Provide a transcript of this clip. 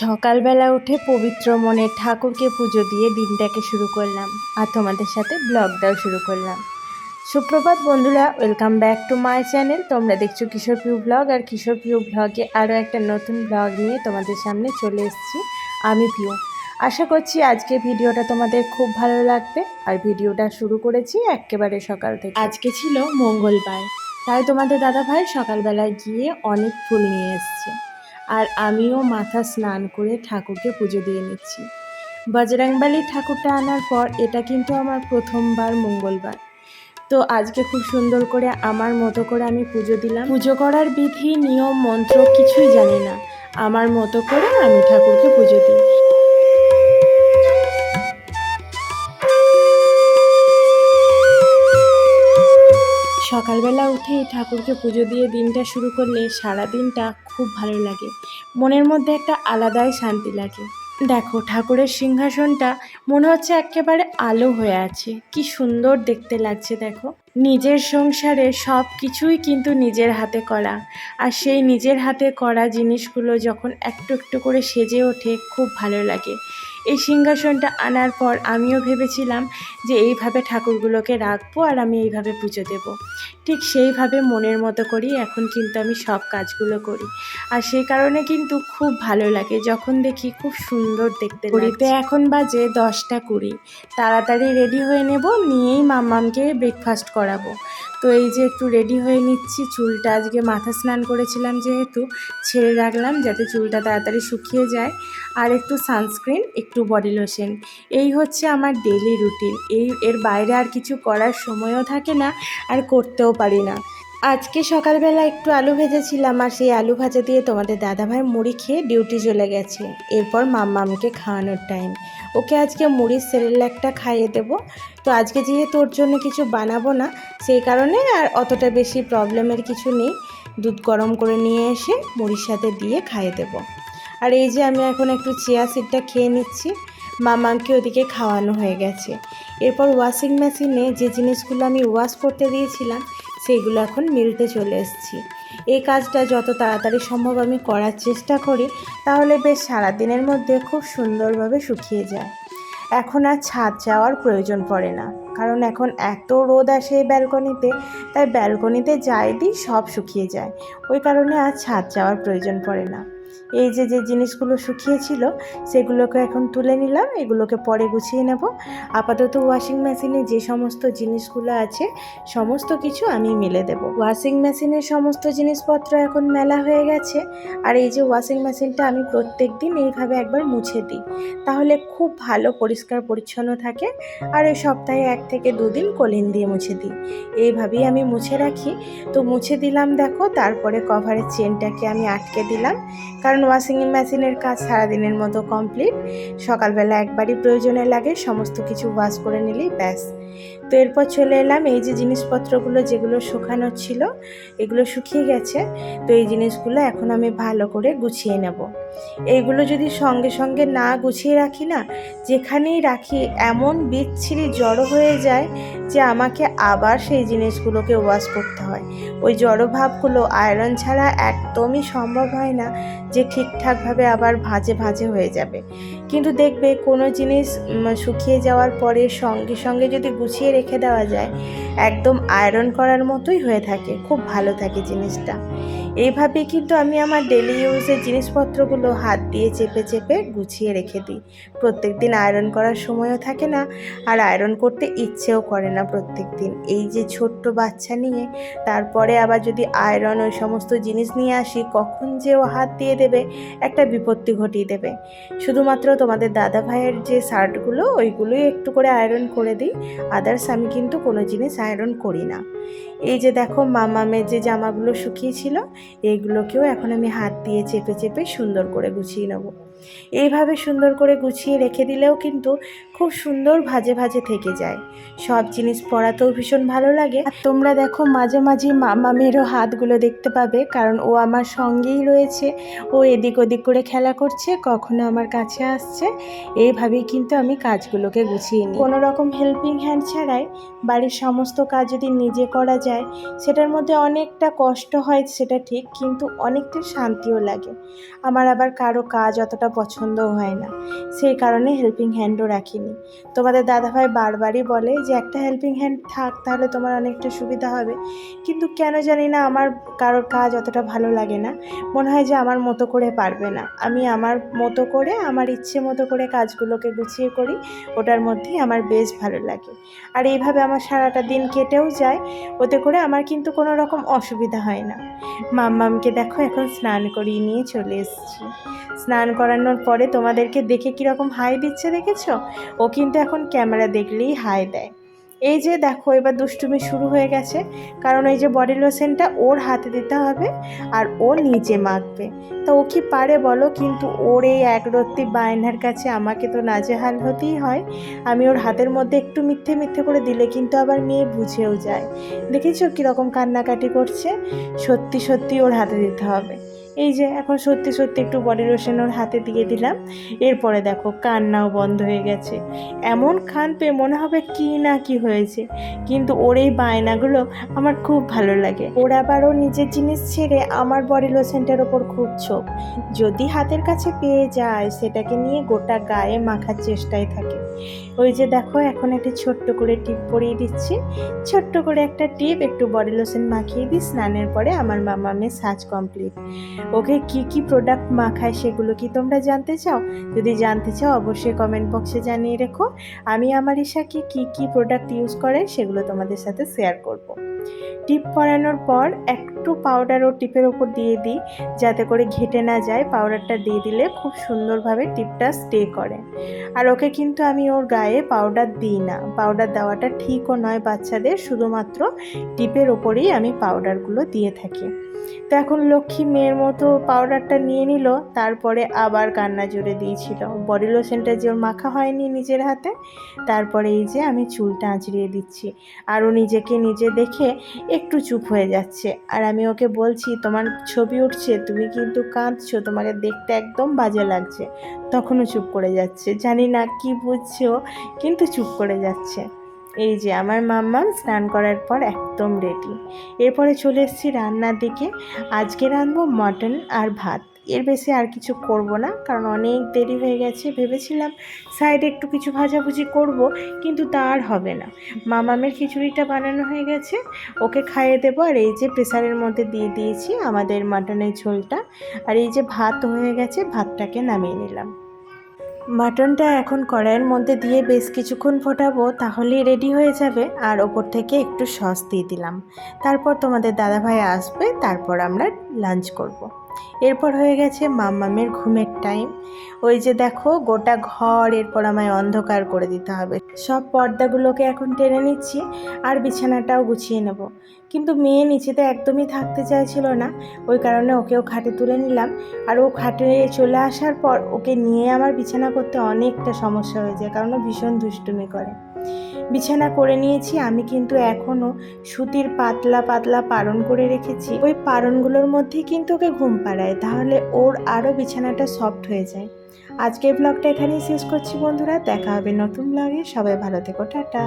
সকালবেলা উঠে পবিত্র মনে ঠাকুরকে পুজো দিয়ে দিনটাকে শুরু করলাম আর তোমাদের সাথে ব্লগটাও শুরু করলাম। সুপ্রভাত বন্ধুরা welcome back to my channel তোমরা দেখছ কিশোর পিউ ব্লগ আর কিশোর পিউ ব্লগে আরও একটা নতুন ব্লগ নিয়ে তোমাদের সামনে চলে এসেছি আমি প্রিয়। আশা করছি আজকে ভিডিওটা তোমাদের খুব ভালো লাগবে আর ভিডিওটা শুরু করেছি একেবারে সকাল থেকে। আজকে ছিল মঙ্গলবার, তাই তোমাদের দাদা ভাই সকালবেলায় গিয়ে অনেক ফুল নিয়ে এসছে। আর আমিও মাথা স্নান করে ঠাকুরকে পুজো দিয়ে নিচ্ছি। বজরংবালি ঠাকুরটা আনার পর এটা কিন্তু আমার প্রথমবার, মঙ্গলবার। তো আজকে খুব সুন্দর করে আমার মতো করে আমি পুজো দিলাম। পুজো করার বিধি, নিয়ম, মন্ত্র কিছুই জানি না। আমার মতো করে আমি ঠাকুরকে পুজো দিই। সকালবেলা উঠেই ঠাকুরকে পুজো দিয়ে দিনটা শুরু করলে সারা দিনটা খুব ভালো লাগে। মনের মধ্যে একটা আলাদাই শান্তি লাগে। দেখো, ঠাকুরের সিংহাসনটা মনে হচ্ছে একেবারে আলো হয়ে আছে। কি সুন্দর দেখতে লাগছে, দেখো। নিজের সংসারে সব কিছুই কিন্তু নিজের হাতে করা। আর সেই নিজের হাতে করা জিনিসগুলো যখন একটু একটু করে সেজে ওঠে খুব ভালো লাগে। এই সিংহাসনটা আনার পর আমিও ভেবেছিলাম যে এইভাবে ঠাকুরগুলোকে রাখব আর আমি এইভাবে পুজো দেব। ঠিক সেইভাবে মনের মতো করি এখন কিন্তু আমি সব কাজগুলো করি। আর সেই কারণে কিন্তু খুব ভালো লাগে যখন দেখি খুব সুন্দর দেখতে ঘড়িতে এখন বাজে দশটা কুড়ি। তাড়াতাড়ি রেডি হয়ে নেব নিয়েই মাম্মামকে ব্রেকফাস্ট করাবো। তো এই যে একটু রেডি হয়ে নিচ্ছি চুলটা, আজকে মাথা স্নান করেছিলাম যেহেতু, ছেড়ে রাখলাম যাতে চুলটা তাড়াতাড়ি শুকিয়ে যায়। আর একটু সানস্ক্রিন একটু বডি লোশন এই হচ্ছে আমার ডেলি রুটিন এই এর বাইরে আর কিছু করার সময়ও থাকে না, আর করতেও পারি না। আজকে সকালবেলা একটু আলু ভেজেছিলাম আর সেই আলু ভাজা দিয়ে তোমাদের দাদাভাই মুড়ি খেয়ে ডিউটি চলে গেছে। এরপর মাম্মামকে খাওয়ানোর টাইম ওকে আজকে মুড়ির সেরেলাকটা খাইয়ে দেব। তো আজকে যেহেতু ওর জন্য কিছু বানাবো না, সেই কারণে আর অতটা বেশি প্রবলেমের কিছু নেই। দুধ গরম করে নিয়ে এসে মুড়ির সাথে দিয়ে খাইয়ে দেবো। আর এই যে আমি এখন একটু চিয়া সিডটা খেয়ে নিচ্ছি। মামাকে ওদিকে খাওয়ানো হয়ে গেছে। এরপর ওয়াশিং মেশিনে যে জিনিসগুলো আমি ওয়াশ করতে দিয়েছিলাম সেইগুলো এখন মিলতে চলে এসেছি। এই কাজটা যত তাড়াতাড়ি সম্ভব আমি করার চেষ্টা করি, তাহলে বেশ সারাদিনের মধ্যে খুব সুন্দরভাবে শুকিয়ে যায়। এখন আর ছাদ যাওয়ার প্রয়োজন পড়ে না, কারণ এখন এত রোদ আসে এই ব্যালকনিতে, তাই ব্যালকনিতে যাই দিই সব শুকিয়ে যায়। ওই কারণে আর ছাদ যাওয়ার প্রয়োজন পড়ে না। এই যে যে জিনিসগুলো শুকিয়েছিল, সেগুলোকে এখন তুলে নিলাম, এগুলোকে পরে গুছিয়ে নেব। আপাতত ওয়াশিং মেশিনে যে সমস্ত জিনিসগুলো আছে, সমস্ত কিছু আমি মিলে দেব। ওয়াশিং মেশিনের সমস্ত জিনিসপত্র এখন মেলা হয়ে গেছে, আর এই যে ওয়াশিং মেশিনটা আমি প্রত্যেক দিন এইভাবে একবার মুছে দিই। তাহলে খুব ভালো পরিষ্কার পরিচ্ছন্ন থাকে, আর এই সপ্তাহে এক থেকে দুদিন কলিন দিয়ে মুছে দিই। এইভাবেই আমি মুছে রাখি। তো মুছে দিলাম, দেখো, তারপরে কভারের চেনটাকে আমি আটকে দিলাম। কারণ ওয়াশিং মেশিনের কাজ সারাদিনের মতো কমপ্লিট সকালবেলা একবারই প্রয়োজনে লাগে, সমস্ত কিছু ওয়াশ করে নিলেই ব্যাস। তো এরপর চলে এলাম, এই যে জিনিসপত্রগুলো যেগুলো শুকানো ছিল, এগুলো শুকিয়ে গেছে, তো এই জিনিসগুলো এখন আমি ভালো করে গুছিয়ে নেব। এইগুলো যদি সঙ্গে সঙ্গে না গুছিয়ে রাখি না, যেখানেই রাখি, এমন বিচ্ছিরি জড়ো হয়ে যায় যে আমাকে আবার সেই জিনিসগুলোকে ওয়াশ করতে হয়। ওই জড়ভাবগুলো আয়রন ছাড়া একদমই সম্ভব হয় না যে ঠিকঠাকভাবে আবার ভাজে ভাজে হয়ে যাবে। কিন্তু দেখবে কোনো জিনিস শুকিয়ে যাওয়ার পরে সঙ্গে সঙ্গে যদি গুছিয়ে রেখে দেওয়া যায়। একদম আয়রন করার মতোই হয়ে থাকে। খুব ভালো থাকে জিনিসটা। এইভাবে কিন্তু আমি আমার ডেলি ইউজের জিনিসপত্রগুলো হাত দিয়ে চেপে চেপে গুছিয়ে রেখে দিই। প্রত্যেক দিন আয়রন করার সময়ও থাকে না, আর আয়রন করতে ইচ্ছেও করে না প্রত্যেক দিন এই যে ছোট্ট বাচ্চা নিয়ে, তারপরে আবার যদি আয়রন ওই সমস্ত জিনিস নিয়ে আসি, কখন যে ও হাত দিয়ে দেবে, একটা বিপত্তি ঘটিয়ে দেবে। শুধুমাত্র তোমাদের দাদা ভাইয়ের যে শার্টগুলো ওইগুলোই একটু করে আয়রন করে দিই আদার্স আমি কিন্তু কোনো জিনিস আয়রন করি না। এই যে দেখো মামামের যে জামাগুলো শুকিয়েছিল এইগুলোকেও এখন আমি হাত দিয়ে চেপে চেপে সুন্দর করে গুছিয়ে নেব। এইভাবে সুন্দর করে গুছিয়ে রেখে দিলেও কিন্তু খুব সুন্দর ভাজে ভাজে থেকে যায়। সব জিনিস পরাতেও ভীষণ ভালো লাগে। আর তোমরা দেখো মাঝে মাঝে মামামেরও হাতগুলো দেখতে পাবে, কারণ ও আমার সঙ্গেই রয়েছে। ও এদিক ওদিক করে খেলা করছে, কখনো আমার কাছে আসছে। এইভাবেই কিন্তু আমি কাজগুলোকে গুছিয়ে নিই। কোনো রকম হেল্পিং হ্যান্ড ছাড়াই বাড়ির সমস্ত কাজ যদি নিজে করা যায়, সেটার মধ্যে অনেকটা কষ্ট হয়, সেটা ঠিক, কিন্তু অনেকটা শান্তিও লাগে। আমার আবার কারও কাজ অতটা পছন্দও হয় না। সেই কারণে হেল্পিং হ্যান্ডও রাখিনি। তোমাদের দাদাভাই বারবারই বলে যে, একটা হেল্পিং হ্যান্ড থাক, তাহলে তোমার অনেকটা সুবিধা হবে। কিন্তু কেন জানি না আমার কারোর কাজ অতটা ভালো লাগে না। মনে হয় যে আমার মতো করে পারবে না। আমি আমার মতো করে, আমার ইচ্ছে মতো করে কাজগুলোকে গুছিয়ে করি, ওটার মধ্যেই আমার বেশ ভালো লাগে। আর এইভাবে আমার সারাটা দিন কেটেও যায়, ওতে করে আমার কিন্তু কোনো রকম অসুবিধা হয় না। মাম্মামকে দেখো, এখন স্নান করিয়ে নিয়ে চলে এসেছি। স্নান করানোর পরে তোমাদেরকে দেখে কীরকম হাই দিচ্ছে দেখেছ? ও কিন্তু এখন ক্যামেরা দেখলেই হাই দেয়। এই যে দেখো, এবার দুষ্টুমি শুরু হয়ে গেছে। কারণ ওই যে বডি লোশনটা ওর হাতে দিতে হবে আর ও নিজে মাখবে। তা ও কি পারে বলো? কিন্তু ওর এই একরত্তি বায়নার কাছে আমাকে তো নাজেহাল হতেই হয়। আমি ওর হাতের মধ্যে একটু মিথ্যে মিথ্যে করে দিলে কিন্তু আবার মেয়ে বুঝেও যায়। দেখেছ কীরকম কান্নাকাটি করছে? সত্যি সত্যি ওর হাতে দিতে হবে। এই যে এখন সত্যি সত্যি একটু বডি লোশন ওর হাতে দিয়ে দিলাম। এরপরে দেখো কান্নাও বন্ধ হয়ে গেছে। এমন খান পেয়ে মনে হবে কি না কি হয়েছে। কিন্তু ওর এই বায়নাগুলো আমার খুব ভালো লাগে। ওর আবারও নিজের জিনিস ছেড়ে আমার বডি লোশনটার ওপর খুব ছোপ। যদি হাতের কাছে পেয়ে যায়, সেটাকে নিয়ে গোটা গায়ে মাখার চেষ্টায় থাকে। ওই যে দেখো, এখন একটা ছোট্ট করে টিপ পরিয়ে দিচ্ছি। ছোট্ট করে একটা টিপ, একটু বডি লোশন মাখিয়ে দিই, স্নানের পরে আমার মামামের সাজ কমপ্লিট ওকে কি কি প্রোডাক্ট মাখায় সেগুলো কি তোমরা জানতে চাও? যদি জানতে চাও, অবশ্যই কমেন্ট বক্সে জানিয়ে রেখো। আমি আমার ইশাকে কি কি প্রোডাক্ট ইউজ করে সেগুলো তোমাদের সাথে শেয়ার করব। টিপ পরানোর পর একটু পাউডার ও টিপের ওপর দিয়ে দিই, যাতে করে ঘেটে না যায়। পাউডারটা দিয়ে দিলে খুব সুন্দরভাবে টিপটা স্টে করে। আর ওকে কিন্তু আমি ওর গায়ে পাউডার দিই না। পাউডার দেওয়াটা ঠিকও নয় বাচ্চাদের, শুধুমাত্র টিপের ওপরেই আমি পাউডারগুলো দিয়ে থাকি। তো এখন লক্ষ্মী মেয়ের মতো পাউডারটা নিয়ে নিল, তারপরে আবার কান্না জুড়ে দিয়েছিল। বডি লোশনটা যে ওর মাখা হয়নি নিজের হাতে, তারপরে এই যে আমি চুলটা আঁচড়িয়ে দিচ্ছি। আর ও নিজেকে নিজে দেখে একটু চুপ হয়ে যাচ্ছে। আর আমি ওকে বলছি, তোমার ছবি উঠছে, তুমি কিন্তু কাঁদছো, তোমাকে দেখতে একদম বাজে লাগছে। তখনও চুপ করে যাচ্ছে। জানি না কি বুঝছে ও, কিন্তু চুপ করে যাচ্ছে। এই যে আমার মাম্মাম স্নান করার পর একদম রেডি এরপরে চলে এসেছি রান্নার দিকে। আজকে রাঁধবো মটন আর ভাত। এর বেশি আর কিছু করব না, কারণ অনেক দেরি হয়ে গেছে। ভেবেছিলাম সাইডে একটু কিছু ভাজাভুজি করব, কিন্তু তা আর হবে না। মামামের খিচুড়িটা বানানো হয়ে গেছে। ওকে খাইয়ে দেবো। আর এই যে প্রেসারের মধ্যে দিয়ে দিয়েছি আমাদের মাটনের ঝোলটা। আর এই যে ভাত হয়ে গেছে, ভাতটাকে নামিয়ে নিলাম। মাটনটা এখন কড়াইয়ের মধ্যে দিয়ে বেশ কিছুক্ষণ ফোটাবো, তাহলেই রেডি হয়ে যাবে আর ওপর থেকে একটু সস দিয়ে দিলাম তারপর তোমাদের দাদাভাই আসবে, তারপর আমরা লাঞ্চ করব। এরপর হয়ে গেছে মাম্মামের ঘুমের টাইম ওই যে দেখো, গোটা ঘর এরপর আমায় অন্ধকার করে দিতে হবে। সব পর্দাগুলোকে এখন টেনে নিচ্ছি আর বিছানাটাও গুছিয়ে নেব। কিন্তু মেয়ে নিচেতে একদমই থাকতে চাইছিল না, ওই কারণে ওকেও খাটে তুলে নিলাম। আর ও খাটে চলে আসার পর ওকে নিয়ে আমার বিছানা করতে অনেকটা সমস্যা হয়ে যায়, কারণ ও ভীষণ দুষ্টুমি করে। বিছানা করে নিয়েছি, আমি কিন্তু এখনও সুতির পাতলা পাতলা পারণ করে রেখেছি। ওই পারণগুলোর মধ্যে কিন্তু ওকে ঘুম পাড়ায়, তাহলে ওর আরও বিছানাটা সফট হয়ে যায়। আজকের ব্লগটা এখানেই শেষ করছি বন্ধুরা, দেখা হবে নতুন ব্লগে সবাই ভালো থেকো, টাটা।